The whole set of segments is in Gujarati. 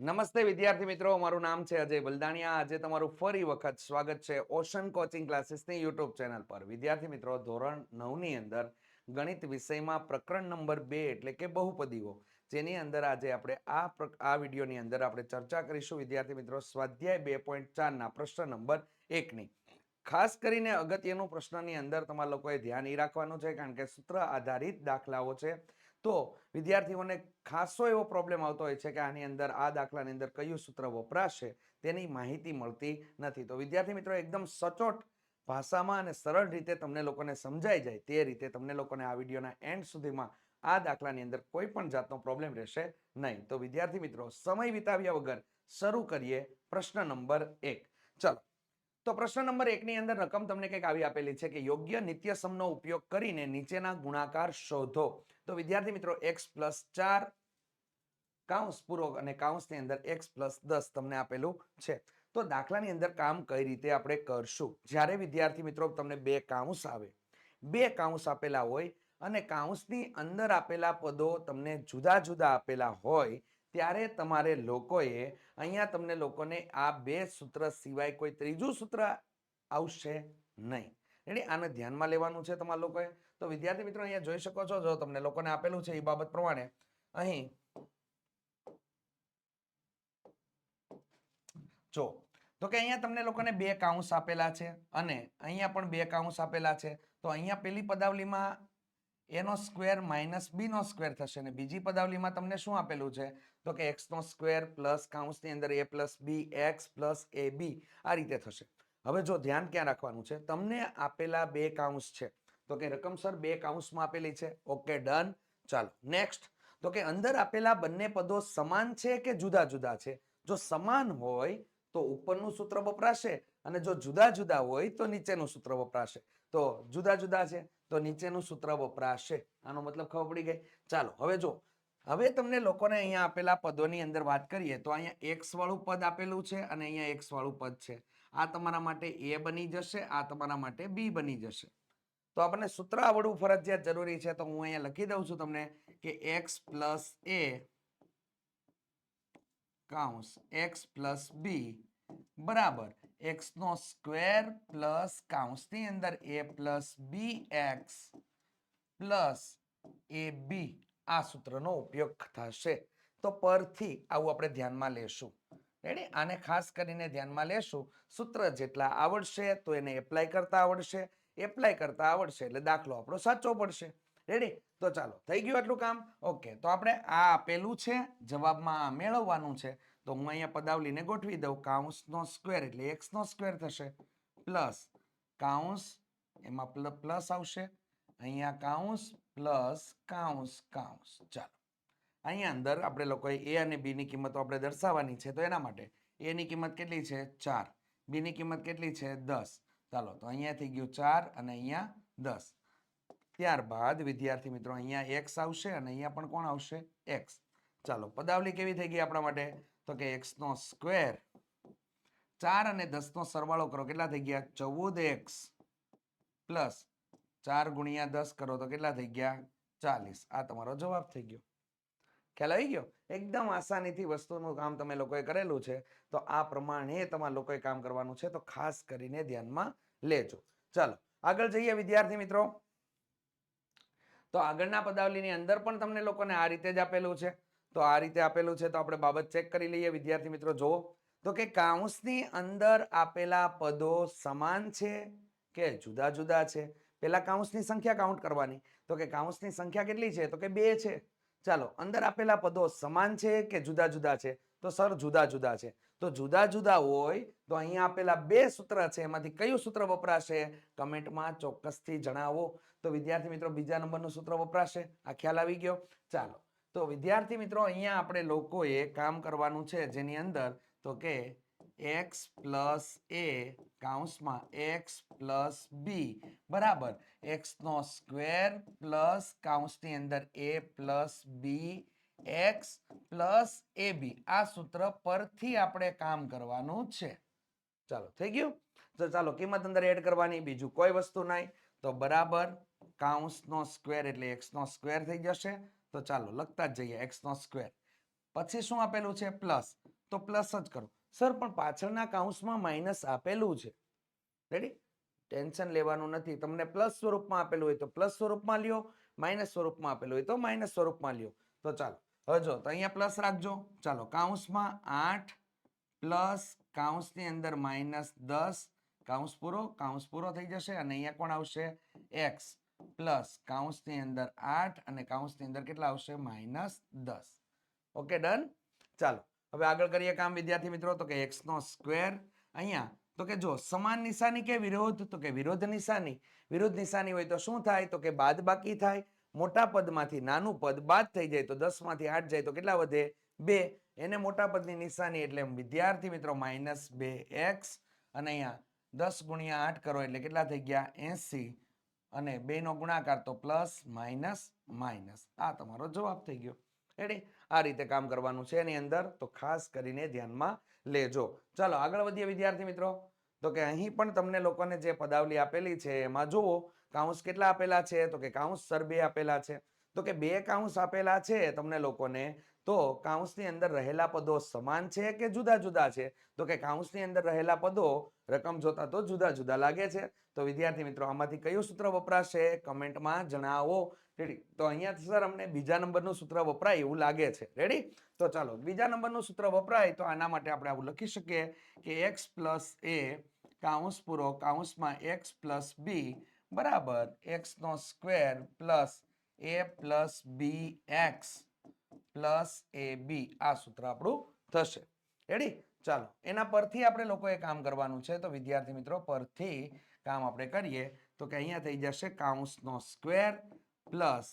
નમસ્તે વિદ્યાર્થી મિત્રો, મારું નામ છે અજય બલદાણિયા. આજે તમારું ફરી વખત સ્વાગત છે ઓશન કોચિંગ ક્લાસીસની યુટ્યુબ ચેનલ પર. વિદ્યાર્થી મિત્રો, ધોરણ નવની અંદર ગણિત વિષયમાં પ્રકરણ નંબર બે એટલે કે બહુપદીઓ, જેની અંદર આજે આપણે આ આ વિડીયોની અંદર આપણે ચર્ચા કરીશું. વિદ્યાર્થી મિત્રો, સ્વાધ્યાય બે પોઈન્ટ ચારના પ્રશ્ન નંબર એકની. ખાસ કરીને અગત્યનું પ્રશ્નની અંદર તમારા લોકોએ ધ્યાન એ રાખવાનું છે, કારણ કે સૂત્ર આધારિત દાખલાઓ છે. તો વિદ્યાર્થીઓને ખાસો એવો પ્રોબ્લેમ આવતો હોય છે કે આની અંદર, આ દાખલાની અંદર કયું સૂત્ર વપરાશે તેની માહિતી મળતી નથી. તો વિદ્યાર્થી મિત્રો, એકદમ સચોટ ભાષામાં અને સરળ રીતે તમને લોકોને સમજાઈ જાય તે રીતે તમને લોકોને આ વિડીયોના એન્ડ સુધીમાં આ દાખલાની અંદર કોઈ પણ જાતનો પ્રોબ્લેમ રહેશે નહીં. તો વિદ્યાર્થી મિત્રો, સમય વિતાવ્યા વગર શરૂ કરીએ પ્રશ્ન નંબર એક. ચલો તો પ્રશ્ન નંબર એકની અંદર રકમ તમને કંઈક આવી આપેલી છે કે યોગ્ય નિત્યસમનો ઉપયોગ કરીને નીચેના ગુણાકાર શોધો. તો વિદ્યાર્થી મિત્રો એક્સ પ્લસ ચાર કાઉન્સ પૂરો અને કાઉન્સની અંદર એક્સ પ્લસ દસ તમને આપેલું છે. તો દાખલાની અંદર કામ કઈ રીતે આપણે કરશું? જ્યારે વિદ્યાર્થી મિત્રો, તમને બે કાઉન્સ આવે. બે કાઉન્સ આપેલા હોય અને કાઉન્સની અંદર આપેલા પદો તમને જુદા જુદા આપેલા હોય ત્યારે તમારે લોકોએ અહીંયા તમને લોકોને આ બે સૂત્ર સિવાય કોઈ ત્રીજું સૂત્ર આવશે નહીં. એટલે આને ધ્યાનમાં લેવાનું છે તમારા લોકોએ. તો વિદ્યાર્થી મિત્રો અહીંયા જોઈ શકો છો, જો તમને લોકોને આપેલું છે એ બાબત પ્રમાણે, અહીં જો, તો કે અહીંયા તમને લોકોને બે કાઉન્સ આપેલા છે અને અહીંયા પણ બે કાઉન્સ આપેલા છે. તો અહીંયા પેલી પદાવલીમાં એનો સ્ક્વેર માઇનસ બી નો સ્ક્વેર થશે અને બીજી પદાવલીમાં તમને શું આપેલું છે? તો કે એક્સ નો સ્ક્વેર પ્લસ કાઉન્સની અંદર A plus B X plus A B આ રીતે થશે. હવે જો ધ્યાન ક્યાં રાખવાનું છે? તમને આપેલા બે કાઉન્સ છે. તો કે રકમસર બે કાઉન્સમાં આપેલી છે. ઓકે ડન ચાલો નેક્સ્ટ તો કે અંદર આપેલા બંને પદો સમાન છે કે જુદા જુદા છે? જો સમાન હોય તો ઉપરનું સૂત્ર વપરાશે અને જો જુદા જુદા હોય તો નીચેનું સૂત્ર વપરાશે. તો જુદા જુદા છે? તો નીચેનું સૂત્ર વપરાશે. આનો મતલબ ખબર પડી ગઈ? ચાલો, હવે જો હવે તમને લોકોને અહીંયા આપેલા પદોની અંદર વાત કરીએ તો અહીંયા એક્સ વાળું પદ આપેલું છે અને અહીંયા એક્સ વાળું પદ છે. આ તમારા માટે એ બની જશે, આ તમારા માટે બી બની જશે. તો આપણને સૂત્ર આવડવું ફરજિયાત જરૂરી છે, તો હું અહીંયા લખી દઉં છું તમને કે એક્સ પ્લસ એ કાઉન્સ એક્સ પ્લસ બી બરાબર. એક્સ નો સ્ક્વેર પ્લસ કાઉન્સની અંદર A plus B X plus A B આ સૂત્રનો ઉપયોગ થશે. તો પરથી આવું આપણે ધ્યાનમાં લેશું. રેડી આને ખાસ કરીને ધ્યાનમાં લેશું. સૂત્ર જેટલા આવડશે, તો એને એપ્લાય કરતા આવડશે. એપ્લાય કરતા આવડશે એટલે દાખલો આપણો સાચો પડશે. રેડી તો ચાલો, થઈ ગયું આટલું કામ? ઓકે તો આપણે આ આપેલું છે. જવાબમાં આ મેળવવાનું છે. તો હું અહીંયા પદાવલીને ગોઠવી દઉં. કાઉન્સનો સ્ક્વેર એટલે એક્સનો સ્ક્વેર થશે. પ્લસ કાઉન્સ, એમાં પ્લસ આવશે. અહીંયા કાઉન્સ પ્લસ કાઉન્સ કાઉન્સ. ચાલો. અહીંયા અંદર આપણે લોકોએ એ અને બીની કિંમતો આપણે દર્શાવવાની છે. તો એના માટે એની કિંમત કેટલી છે? ચાર. બીની કિંમત કેટલી છે? દસ. ચાલો, તો અહીંયા થઈ ગયું ચાર અને અહીંયા દસ. ત્યારબાદ વિદ્યાર્થી મિત્રો, અહીંયા એક્સ આવશે અને અહીંયા પણ કોણ આવશે? એક્સ. ચાલો, પદાવલી કેવી થઈ ગઈ આપણા માટે? તો કે એક્સ નો સ્ક્વેર ચાર અને દસ નો સરવાળો કરો, કેટલા થઈ ગયા? ચૌદ એક્સ પ્લસ ચાર ગુણ્યા દસ કરો, તો કેટલા થઈ ગયા? ચાલીસ. આ તમારો જવાબ થઈ ગયો. ખ્યાલ આવી ગયો? એકદમ આસાનીથી વસ્તુનું કામ તમે લોકોએ કરેલું છે, તો આ પ્રમાણે તમારે લોકોએ કામ કરવાનું છે, તો ખાસ કરીને ધ્યાનમાં લેજો. ચાલો, આગળ જઈએ વિદ્યાર્થી મિત્રો. તો આગળના પદાવલીની અંદર પણ તમને લોકોને આ રીતે જ આપેલું છે. તો આ રીતે આપેલું છે, તો આપણે બાબત ચેક કરી લઈએ. વિદ્યાર્થી મિત્રો, જુઓ. તો કે કાઉન્સની અંદર આપેલા પદો સમાન છે કે જુદા જુદા છે? પેલા કાઉન્સની સંખ્યા કાઉન્ટ કરવાની. તો કે કાઉન્સની સંખ્યા કેટલી છે? તો કે બે છે. ચાલો, અંદર આપેલા પદો સમાન છે કે જુદા જુદા છે? તો સર, જુદા જુદા છે. તો જુદા જુદા હોય, તો અહીંયા આપેલા બે સૂત્ર છે, એમાંથી કયું સૂત્ર વપરાશે? કમેન્ટમાં ચોક્કસથી જણાવો. તો વિદ્યાર્થી મિત્રો, બીજા નંબરનું સૂત્ર વપરાશે? આ ખ્યાલ આવી ગયો. ચાલો તો વિદ્યાર્થી મિત્રો, અહીંયા આપણે લોકોએ કામ કરવાનું છે જેની અંદર, તો કે એક્સ પ્લસ એ કાઉન્સમાં એક્સ પ્લસ બી બરાબર? એક્સ નો સ્ક્વેર પ્લસ કાઉન્સની અંદર A plus B X plus A B આ સૂત્ર પરથી આપણે કામ કરવાનું છે. ચાલો, થઈ ગયું? તો ચાલો, કિંમત અંદર એડ કરવાની, બીજું કોઈ વસ્તુ નહીં. તો બરાબર કાઉન્સનો સ્ક્વેર એટલે એક્સ નો સ્ક્વેર થઈ જશે. તો ચાલો લખતા જ જઈએ એક્સ નો સ્ક્વેર પછી શું આપેલું છે? પ્લસ તો પ્લસ જ કરો. સર પણ પાછળના કાઉન્સમાં માઇનસ આપેલું છે. રેડી ટેન્શન લેવાનું નથી. તમને પ્લસ સ્વરૂપમાં આપેલું હોય તો પ્લસ સ્વરૂપમાં લ્યો. માઇનસ સ્વરૂપમાં આપેલું હોય તો માઇનસ સ્વરૂપમાં લ્યો. તો ચાલો. હવે જો, તો અહીંયા પ્લસ રાખજો. ચાલો કાઉન્સમાં આઠ પ્લસ કાઉન્સની અંદર માઇનસ દસ. કાઉન્સ પૂરો કાઉન્સ પૂરો થઈ જશે અને અહીંયા કોણ આવશે? એક્સ પ્લસ કાઉન્સની અંદર આઠ અને કાઉન્સની અંદર કેટલા આવશે? માઇનસ દસ. Okay, done? ચાલો, હવે આગળ કરીએ કામ, વિદ્યાર્થી મિત્રો. તો કે એક્સ સ્ક્વેર અહીંયા, તો કે જો સમાન નિશાની કે વિરોધ? તો કે વિરોધ નિશાની. વિરોધ નિશાની હોય તો શું થાય? તો કે બાદ બાકી થાય. મોટા પદમાંથી નાનું પદ બાદ થઈ જાય તો દસમાંથી આઠ જાય તો કેટલા વધે? બે. એને મોટા પદની નિશાની એટલે વિદ્યાર્થી મિત્રો માઇનસ બે એક્સ. અને અહીંયા દસ ગુણ્યા આઠ કરો એટલે કેટલા થઈ ગયા? એસી. અને બે નો ગુણાકાર તો પ્લસ માઇનસ માઇનસ. આ તમારો જવાબ થઈ ગયો. એટલે આ રીતે કામ કરવાનું છે એની અંદર. તો ખાસ કરીને ધ્યાનમાં લેજો. ચાલો, આગળ વધીએ વિદ્યાર્થી મિત્રો. તો કે અહીં પણ તમને લોકોને જે પદાવલી આપેલી છે, એમાં જુઓ, કાઉન્સ કેટલા આપેલા છે? તો કે કાઉન્સ સર બે આપેલા છે. તો કે બે કાઉન્સ આપેલા છે, તમને લોકોને તો કાઉન્સની અંદર રહેલા પદો સમાન છે કે જુદા જુદા છે? તો કે કાઉન્સની અંદર રહેલા પદો રકમ જોતા તો જુદા જુદા લાગે છે. તો વિદ્યાર્થી મિત્રો, આમાંથી કયું સૂત્ર વપરાશે કમેન્ટમાં જણાવો. રેડી તો અહીંયા સર અમને બીજા નંબરનું સૂત્ર વપરાય એવું લાગે છે. રેડી તો ચાલો, બીજા નંબરનું સૂત્ર વપરાય તો આના માટે આપણે આવું લખી શકીએ કે એક્સ પ્લસ એ કાઉન્સ પૂરો કાઉન્સમાં એક્સ પ્લસ બી બરાબર એક્સનો square plus A plus B X plus A B આ સૂત્ર આપણું થશે. રેડી ચાલો, એના પરથી આપણે લોકોએ કામ કરવાનું છે. તો વિદ્યાર્થી મિત્રો, પરથી કામ આપણે કરીએ તો કે અહીંયા થઈ જશે કાઉન્સનો સ્ક્વેર પ્લસ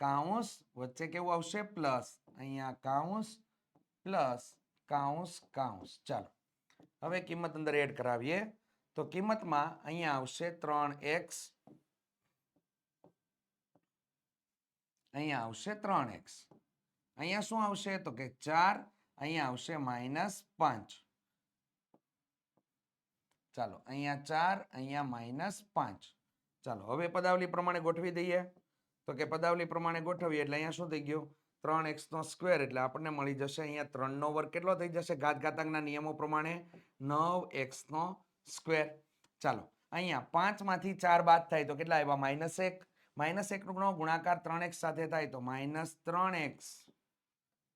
કાઉન્સ વચ્ચે કેવું આવશે? પ્લસ. અહીંયા કાઉન્સ પ્લસ કાઉન્સ કાઉન્સ. ચાલો, હવે કિંમત અંદર એડ કરાવીએ. તો કિંમતમાં અહીંયા આવશે ત્રણ એક્સ. અહીંયા આવશે ત્રણ એક્સ. અહીંયા શું આવશે તો કે ચાર અહીંયા આવશે માઇનસ પાંચ. ચાલો, અહીંયા ચાર, અહીંયા માઇનસ પાંચ. ચાલો, હવે પદાવલી પ્રમાણે ગોઠવી દઈએ. તો કે પદાવલી પ્રમાણે ગોઠવીએ એટલે અહીંયા શું થઈ ગયું? ત્રણ એક્સ નો સ્ક્વેર એટલે આપણને મળી જશે અહીંયા ત્રણ નો વર્ગ કેટલો થઈ જશે? ઘાત ઘાતાંકના નિયમો પ્રમાણે નવ એક્સ નો સ્ક્વેર. ચાલો, અહીંયા પાંચમાંથી ચાર બાદ થાય તો કેટલા આવ્યા? માઇનસ એક. માઇનસ એક નો ગુણાકાર ત્રણ એક્સ સાથે થાય તો માઇનસ ત્રણ એક્સ.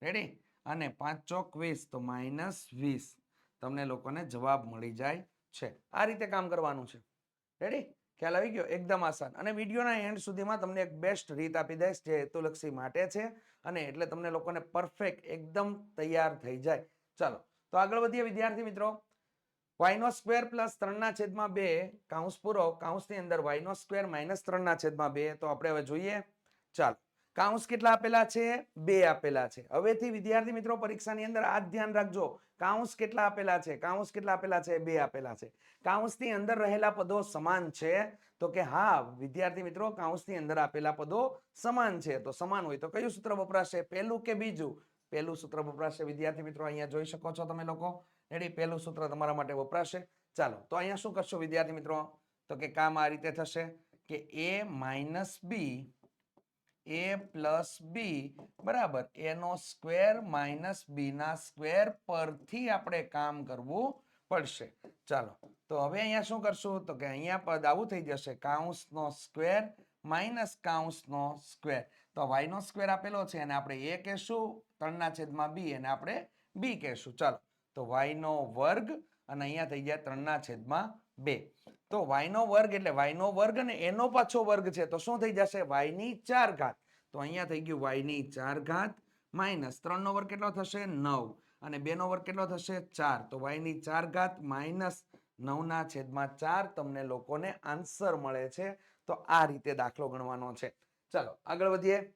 રેડી અને પાંચ ચોક વીસ તો માઇનસ વીસ. તમને લોકોને જવાબ મળી જાય છે. આ રીતે કામ કરવાનું છે. રેડી ખ્યાલ આવી ગયો? એકદમ આસાન. અને વિડીયોના એન્ડ સુધીમાં તમને એક બેસ્ટ રીત આપી દઈશ, જે હેતુલક્ષી માટે છે. અને એટલે તમને લોકોને પરફેક્ટ એકદમ તૈયાર થઈ જાય. ચાલો. તો આગળ વધીએ વિદ્યાર્થી મિત્રો. વાયનો સ્ક્વેર પ્લસ ત્રણના છેદમાં બે, કાઉન્સ પૂરો. કાઉન્સની અંદર વાયનો સ્ક્વેર માઇનસ ત્રણના છેદમાં બે. તો આપણે હવે જોઈએ. ચાલો. કાઉન્સ કેટલા આપેલા છે? બે આપેલા છે. હવેથી વિદ્યાર્થી મિત્રો પરીક્ષાની અંદર આ ધ્યાન રાખજો. કાઉન્સ કેટલા આપેલા છે? કાઉન્સ કેટલા આપેલા છે? બે આપેલા છે. કાઉન્સની અંદર રહેલા પદો સમાન છે. તો કે હા, વિદ્યાર્થી મિત્રો કાઉન્સની અંદર આપેલા પદો સમાન છે. તો સમાન હોય તો કયું સૂત્ર વપરાશે? પહેલું કે બીજું? પહેલું સૂત્ર વપરાશે. વિદ્યાર્થી મિત્રો, અહીંયા જોઈ શકો છો તમે લોકો. રેડી પહેલું સૂત્ર તમારા માટે વપરાશે. ચાલો, તો અહીંયા શું કરશો વિદ્યાર્થી મિત્રો? તો કે કામ આ રીતે થશે કે એ માઇનસ બી એ પ્લસ બી બરાબર? એનો સ્ક્વેર માઇનસ બી ના સ્ક્વેર પરથી આપણે કામ કરવું પડશે. ચાલો, તો હવે અહીંયા શું કરશું? તો કે અહીંયા પદ આવું થઈ જશે, કાઉન્સનો સ્ક્વેર માઇનસ કાઉન્સનો સ્ક્વેર તો વાયનો સ્ક્વેર આપેલો છે અને આપણે એ કહેશું, ત્રણના છેદમાં બી અને આપણે બી કહેશું. ચાલો, તો વાયનો વર્ગ, અને અહીંયા થઈ ગયા ત્રણના છેદમાં બે. તો y નો વર્ગ એટલે y નો વર્ગ અને એનો પાછો વર્ગ છે. તો શું થઈ જશે? y ની ચાર ઘાત. તો અહીંયા થઈ ગયું y ની ચાર ઘાત માઇનસ ત્રણનો વર્ગ કેટલો થશે? નવ. અને બેનો વર્ગ કેટલો થશે? ચાર. તો y ની ચાર ઘાત માઇનસ નવના છેદમાં ચાર તમને લોકોને આન્સર મળે છે. તો આ રીતે દાખલો ગણવાનો છે. ચલો, આગળ વધીએ.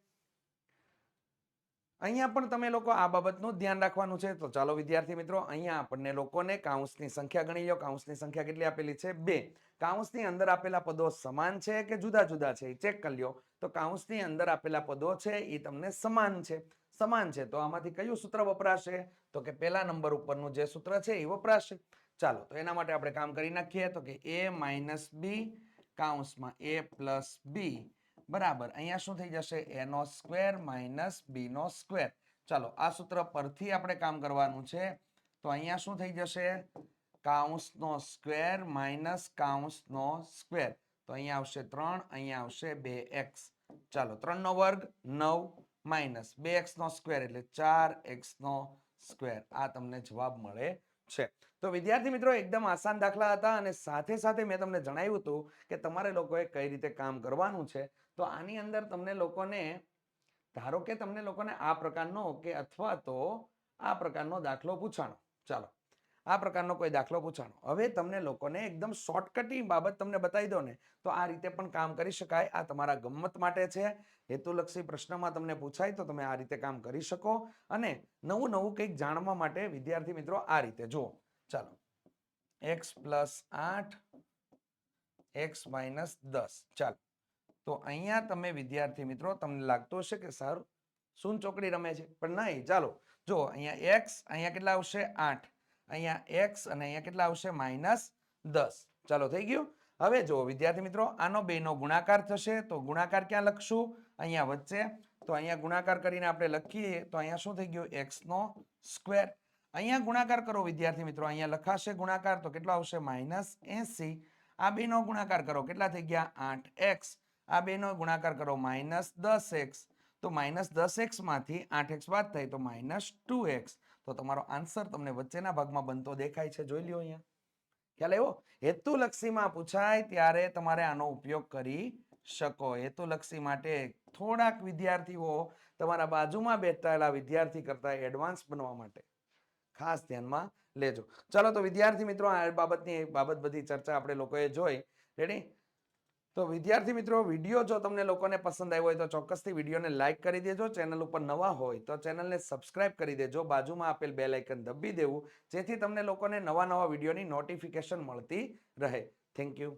અહીંયા પણ તમે લોકો આ બાબતનું ધ્યાન રાખવાનું છે. તો ચાલો વિદ્યાર્થી મિત્રો, અહીંયા આપણને લોકોને કાઉન્સની સંખ્યા ગણી લો કાઉન્સની સંખ્યા કેટલી આપેલી છે? બે. કાઉન્સની અંદર આપેલા પદો સમાન છે કે જુદા જુદા છે? એ ચેક કરી લ્યો. તો કાઉન્સની અંદર આપેલા પદો છે એ તમને સમાન છે. સમાન છે. તો આમાંથી કયું સૂત્ર વપરાશે? તો કે પહેલા નંબર ઉપરનું જે સૂત્ર છે એ વપરાશે. ચાલો, તો એના માટે આપણે કામ કરી નાખીએ. તો કે એ માઇનસ બી કાઉન્સમાં એ પ્લસ બી બરાબર. અહીંયા શું થઈ જશે? એનો સ્ક્વેર માઇનસ બી નો સ્ક્વેર ચાલો, આ સૂત્ર પરથી આપણે કામ કરવાનું છે. તો અહીંયા શું થઈ જશે? કાઉન્સનો સ્ક્વેર માઇનસ કાઉન્સનો સ્ક્વેર તો અહીંયા આવશે ત્રણ, અહીંયા આવશે બે એક્સ ચાલો ત્રણનો વર્ગ નવ માઇનસ બે એક્સ નો સ્ક્વેર એટલે ચાર એક્સ નો સ્ક્વેર આ તમને જવાબ મળે છે. તો વિદ્યાર્થી મિત્રો, એકદમ આસાન દાખલા હતા અને સાથે સાથે મેં તમને જણાવ્યું હતું કે તમારે લોકોએ કઈ રીતે કામ કરવાનું છે. તો આની અંદર તમને લોકોને, ધારો કે તમને લોકોને આ પ્રકારનો કે અથવા તો આ પ્રકારનો દાખલો પૂછાણો. ચાલો, આ પ્રકારનો કોઈ દાખલો પૂછાણો. હવે તમને લોકોને એકદમ શોર્ટકટી બાબત તમને બતાવી દો ને, તો આ રીતે પણ કામ કરી શકાય. આ તમારા ગમ્મત માટે છે. હેતુલક્ષી પ્રશ્નમાં તમને પૂછાય તો તમે આ રીતે કામ કરી શકો. અને નવું નવું કંઈક જાણવા માટે, વિદ્યાર્થી મિત્રો, આ રીતે જુઓ. ચાલો એક્સ પ્લસ આઠ એક્સ માઇનસ દસ. ચાલો. તો અહીંયા તમે વિદ્યાર્થી મિત્રો તમને લાગતું હશે કે સર શું ચોકડી રમે છે? પણ નહીં, ચાલો. જો, અહીંયા એક્સ અહીંયા કેટલા આવશે? આઠ. અહીંયા એક્સ અને અહીંયા કેટલા આવશે? માઇનસ દસ. ચાલો, થઈ ગયું? હવે જો, વિદ્યાર્થી મિત્રો, આનો બેનો ગુણાકાર થશે, તો ગુણાકાર ક્યાં લખશું? અહીંયા વચ્ચે. તો અહીંયા ગુણાકાર કરીને આપણે લખીએ, તો અહીંયા શું થઈ ગયું? એક્સ નો સ્ક્વેર અહીંયા ગુણાકાર કરો, વિદ્યાર્થી મિત્રો. અહીંયા લખાશે ગુણાકાર, તો કેટલો આવશે? Minus AC. આ બેનો ગુણાકાર કરો. કેટલા થઈ ગયા? આઠ એક્સ આ બેનો ગુણાકાર કરો, માઇનસ દસ એક્સ. તો માઇનસ દસ એક્સમાંથી આઠ એક્સ બાદ થાય તો માઇનસ ટુ એક્સ. તો તમારો આન્સર તમને વચ્ચેના ભાગમાં બનતો દેખાય છે. જોઈ લ્યો અહીંયા. ખ્યાલ આવ્યો? હેતુલક્ષીમાં પૂછાય ત્યારે તમારે આનો ઉપયોગ કરી શકો. હેતુલક્ષી માટે થોડાક વિદ્યાર્થીઓ તમારા બાજુમાં બેઠેલા વિદ્યાર્થી કરતા એડવાન્સ બનવા માટે ખાસ ધ્યાનમાં લેજો. ચાલો તો વિદ્યાર્થી મિત્રો, આ બાબતની બાબત બધી ચર્ચા આપણે લોકોએ જોઈ. રેડી તો વિદ્યાર્થી મિત્રો, વીડિયો જો તમને લોકોને પસંદ આવ્યો હોય તો ચોક્કસથી વિડીયોને લાઇક કરી દેજો. ચેનલ ઉપર નવા હોય તો ચેનલને સબસ્ક્રાઇબ કરી દેજો. બાજુમાં આપેલ બે લાઇકન દબી દેવું, જેથી તમને લોકોને નવા નવા વિડીયોની નોટિફિકેશન મળતી રહે. Thank you